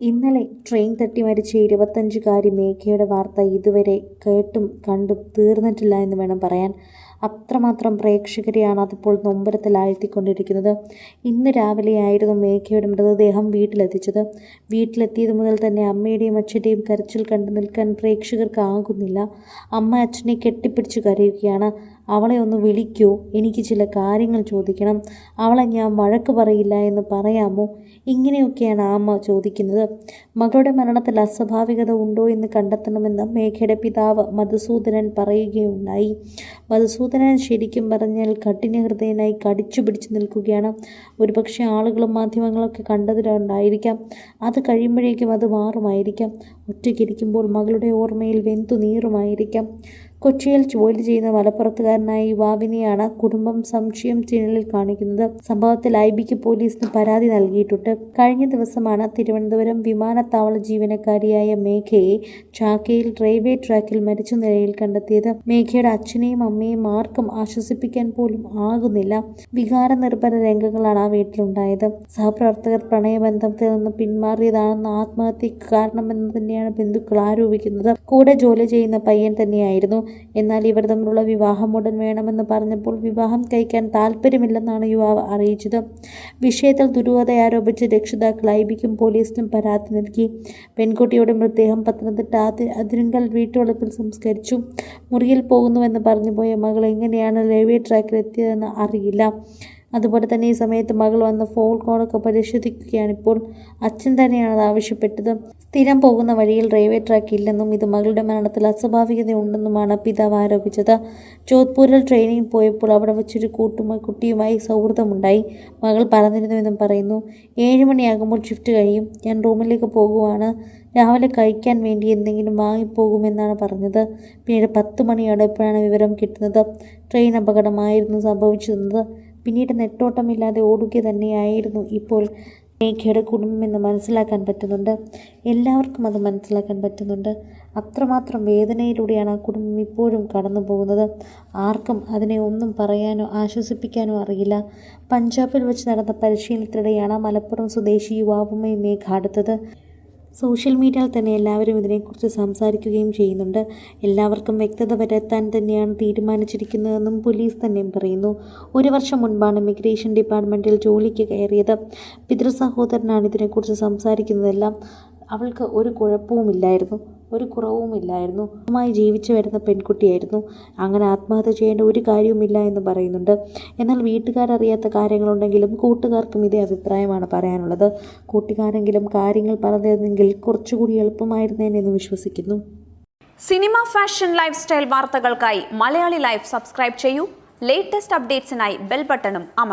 ഇന്നലെ ട്രെയിൻ തട്ടി മരിച്ച ഇരുപത്തഞ്ചുകാരി മേഘയുടെ വാർത്ത ഇതുവരെ കേട്ടും കണ്ടും തീർന്നിട്ടില്ല എന്ന് വേണം പറയാൻ. അത്രമാത്രം പ്രേക്ഷകരെയാണ് അതിപ്പോൾ നൊമ്പരത്തിലാഴ്ത്തിക്കൊണ്ടിരിക്കുന്നത്. ഇന്ന് രാവിലെയായിരുന്നു മേഘയുടെ മൃതദേഹം വീട്ടിലെത്തിച്ചത്. വീട്ടിലെത്തിയത് മുതൽ തന്നെ അമ്മയുടെയും അച്ഛന്റെയും കരച്ചിൽ കണ്ടു നിൽക്കാൻ പ്രേക്ഷകർക്ക് ആകുന്നില്ല. അമ്മ അച്ഛനെ കെട്ടിപ്പിടിച്ച് കരയുകയാണ്. അവളെ ഒന്ന് വിളിക്കൂ. എനിക്ക് ചില കാര്യങ്ങൾ ചോദിക്കണം. അവളെ ഞാൻ വഴക്ക് പറയില്ല എന്ന് പറയാമോ? ഇങ്ങനെയൊക്കെയാണ് അമ്മ ചോദിക്കുന്നത്. മകളുടെ മരണത്തിൽ അസ്വാഭാവികത ഉണ്ടോ എന്ന് കണ്ടെത്തണമെന്ന് മേഘയുടെ പിതാവ് മധുസൂദനൻ പറയുകയുണ്ടായി. മധുസൂദനൻ ശരിക്കും പറഞ്ഞാൽ കഠിന ഹൃദയനായി കടിച്ചു പിടിച്ചു നിൽക്കുകയാണ്. ഒരുപക്ഷെ ആളുകളും മാധ്യമങ്ങളൊക്കെ കണ്ടതിലുണ്ടായിരിക്കാം. അത് കഴിയുമ്പോഴേക്കും അത് മാറുമായിരിക്കാം. ഒറ്റയ്ക്കിരിക്കുമ്പോൾ മകളുടെ ഓർമ്മയിൽ വെന്തു നീറുമായിരിക്കാം. കൊച്ചിയിൽ ജോലി ചെയ്യുന്ന മലപ്പുറത്തുകാരനായ യുവാവിനെയാണ് കുടുംബം സംശയം ചാനലിൽ കാണിക്കുന്നത്. സംഭവത്തിൽ ഐ ബിക്ക് പോലീസിന് പരാതി നൽകിയിട്ടുണ്ട്. കഴിഞ്ഞ ദിവസമാണ് തിരുവനന്തപുരം വിമാനത്താവള ജീവനക്കാരിയായ മേഘയെ ചാക്കയിൽ റെയിൽവേ ട്രാക്കിൽ മരിച്ച നിലയിൽ കണ്ടെത്തിയത്. മേഘയുടെ അച്ഛനെയും അമ്മയും ആർക്കും ആശ്വസിപ്പിക്കാൻ പോലും ആകുന്നില്ല. വികാര നിർഭര രംഗങ്ങളാണ് ആ വീട്ടിലുണ്ടായത്. സഹപ്രവർത്തകർ പ്രണയബന്ധത്തിൽ നിന്ന് പിന്മാറിയതാണെന്ന് ആത്മഹത്യക്ക് കാരണമെന്ന് തന്നെയാണ് ബന്ധുക്കൾ ആരോപിക്കുന്നത്. കൂടെ ജോലി ചെയ്യുന്ന പയ്യൻ തന്നെയായിരുന്നു. എന്നാൽ ഇവർ തമ്മിലുള്ള വിവാഹം ഉടൻ വേണമെന്ന് പറഞ്ഞപ്പോൾ വിവാഹം കഴിക്കാൻ താല്പര്യമില്ലെന്നാണ് യുവാവ് അറിയിച്ചത്. വിഷയത്തിൽ ദുരൂഹത ആരോപിച്ച് രക്ഷിതാക്കൾ ഐബിക്കും പോലീസിനും പരാതി നൽകി. പെൺകുട്ടിയുടെ മൃതദേഹം പത്തനംതിട്ട അതിരുങ്കൽ വീട്ടുവളപ്പിൽ സംസ്കരിച്ചു. മുറിയിൽ പോകുന്നുവെന്ന് പറഞ്ഞു പോയ മകൾ എങ്ങനെയാണ് റെയിൽവേ ട്രാക്കിൽ എത്തിയതെന്ന് അറിയില്ല. അതുപോലെ തന്നെ ഈ സമയത്ത് മകൾ വന്ന ഫോൺ കോളൊക്കെ പരിശോധിക്കുകയാണ്. ഇപ്പോൾ അച്ഛൻ തന്നെയാണ് അത് ആവശ്യപ്പെട്ടത്. സ്ഥിരം പോകുന്ന വഴിയിൽ റെയിൽവേ ട്രാക്ക് ഇല്ലെന്നും ഇത് മകളുടെ മരണത്തിൽ അസ്വാഭാവികതയുണ്ടെന്നുമാണ് പിതാവ് ആരോപിച്ചത്. ജോധ്പൂരിൽ ട്രെയിനിങ് പോയപ്പോൾ അവിടെ വെച്ചൊരു കൂട്ടുമായി കുട്ടിയുമായി സൗഹൃദമുണ്ടായി. മകൾ പറഞ്ഞിരുന്നുവെന്നും പറയുന്നു. ഏഴ് മണിയാകുമ്പോൾ ഷിഫ്റ്റ് കഴിയും. ഞാൻ റൂമിലേക്ക് പോകുവാണ്. രാവിലെ കഴിക്കാൻ വേണ്ടി എന്തെങ്കിലും വാങ്ങിപ്പോകുമെന്നാണ് പറഞ്ഞത്. പിന്നീട് പത്ത് മണിയോടെ എപ്പോഴാണ് വിവരം കിട്ടുന്നത്. ട്രെയിൻ അപകടമായിരുന്നു സംഭവിച്ചിരുന്നത്. പിന്നീട് നെട്ടോട്ടമില്ലാതെ ഓടുക തന്നെയായിരുന്നു ഇപ്പോൾ മേഘയുടെ കുടുംബമെന്ന് മനസ്സിലാക്കാൻ പറ്റുന്നുണ്ട്. എല്ലാവർക്കും അത് മനസ്സിലാക്കാൻ പറ്റുന്നുണ്ട്. അത്രമാത്രം വേദനയിലൂടെയാണ് ആ കുടുംബം ഇപ്പോഴും കടന്നു പോകുന്നത് ആർക്കും അതിനെ ഒന്നും പറയാനോ ആശ്വസിപ്പിക്കാനോ അറിയില്ല. പഞ്ചാബിൽ വെച്ച് നടന്ന പരിശീലനത്തിനിടെയാണ് മലപ്പുറം സ്വദേശി യുവാവുമായി മേഘ അടുത്തത്. സോഷ്യൽ മീഡിയയിൽ തന്നെ എല്ലാവരും ഇതിനെക്കുറിച്ച് സംസാരിക്കുകയും ചെയ്യുന്നുണ്ട്. എല്ലാവർക്കും വ്യക്തത വരുത്താൻ തന്നെയാണ് തീരുമാനിച്ചിരിക്കുന്നതെന്നും പോലീസ് തന്നെ പറയുന്നു. ഒരു വർഷം മുൻപാണ് ഇമിഗ്രേഷൻ ഡിപ്പാർട്ട്മെന്റിൽ ജോലിക്ക് കയറിയത്. പിതൃസഹോദരനാണ് ഇതിനെക്കുറിച്ച് സംസാരിക്കുന്നതെല്ലാം അവൾക്ക് ഒരു കുഴപ്പവുമില്ലായിരുന്നു. ഒരു കുറവുമില്ലായിരുന്നു മായി ജീവിച്ചു വരുന്ന പെൺകുട്ടിയായിരുന്നു. അങ്ങനെ ആത്മഹത്യ ചെയ്യേണ്ട ഒരു കാര്യവുമില്ല എന്ന് പറയുന്നുണ്ട്. എന്നാൽ വീട്ടുകാരറിയാത്ത കാര്യങ്ങളുണ്ടെങ്കിലും കൂട്ടുകാർക്കും ഇതേ അഭിപ്രായമാണ് പറയാനുള്ളത്. കൂട്ടുകാരെങ്കിലും കാര്യങ്ങൾ പറഞ്ഞിരുന്നെങ്കിൽ കുറച്ചുകൂടി എളുപ്പമായിരുന്നേനെന്ന് വിശ്വസിക്കുന്നു. സിനിമ ഫാഷൻ ലൈഫ് സ്റ്റൈൽ വാർത്തകൾക്കായി മലയാളി ലൈഫ് സബ്സ്ക്രൈബ് ചെയ്യൂ. ലേറ്റസ്റ്റ് അപ്ഡേറ്റ്സിനായി ബെൽ ബട്ടണും അമർ